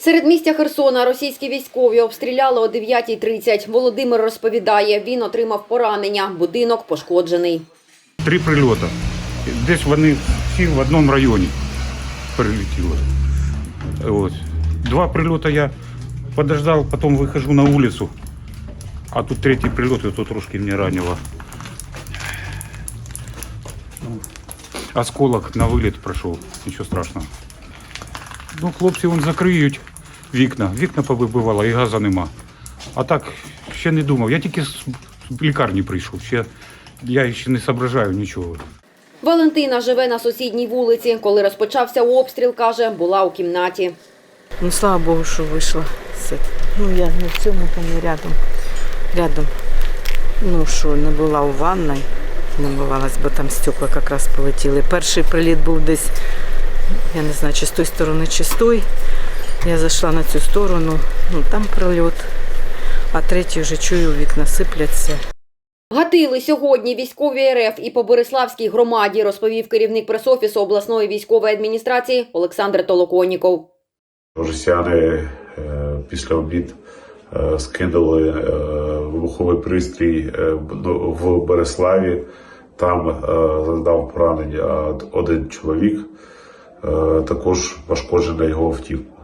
Серед містя Херсона російські військові обстріляли о 9.30. Володимир розповідає, він отримав поранення. Будинок пошкоджений. Три прильоти. Десь вони всі в одному районі прилетіли. От. Два прильоти я подождав, потім виходжу на вулицю. А тут третій прильот, і тут трошки мене ранило. Осколок на виліт пройшов, нічого страшного. Ну, хлопці вон закриють вікна. Вікна повибивало і газу нема. А так ще не думав. Я тільки з лікарні прийшов. Ще, я ще не зображаю нічого. Валентина живе на сусідній вулиці. Коли розпочався обстріл, каже, була у кімнаті. Ну, слава Богу, що вийшла. Ну, я не в цьому, там не рядом. Рядом. Ну, що, не була у ванной, не бувалась, бо там стекла якраз полетіли. Перший приліт був десь, я не знаю, чи з тої сторони, чи з тої. Я зайшла на цю сторону, ну там прильот. А третій вже чую, вікна сипляться. Гатили сьогодні військові РФ і по Бориславській громаді, розповів керівник пресофісу обласної військової адміністрації Олександр Толоконніков. Росіяни е, після обід е, скинули е, вибуховий пристрій е, в Береславі. Там е, завдав поранення один чоловік, е, також пошкоджена його автівка.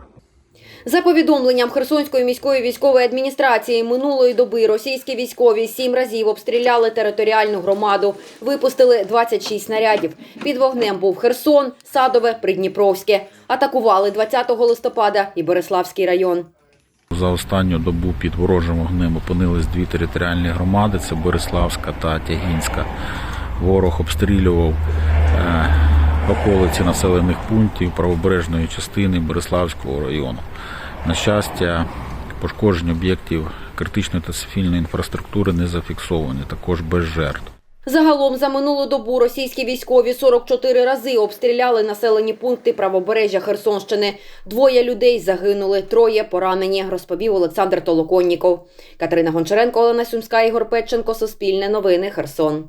За повідомленням Херсонської міської військової адміністрації минулої доби російські військові сім разів обстріляли територіальну громаду, випустили 26 снарядів. Під вогнем був Херсон, Садове, Придніпровське. Атакували 20 листопада і Бориславський район. За останню добу під ворожим вогнем опинились дві територіальні громади: це Бориславська та Тягінська. Ворог обстрілював е, околиці населених пунктів правобережної частини Бориславського району. На щастя, пошкоджень об'єктів критичної та цивільної інфраструктури не зафіксовані, також без жертв. Загалом за минулу добу російські військові 44 рази обстріляли населені пункти правобережжя Херсонщини. Двоє людей загинули, троє поранені, розповів Олександр Толоконніков. Катерина Гончаренко, Олена Сумська, Ігор Петченко, Суспільне новини, Херсон.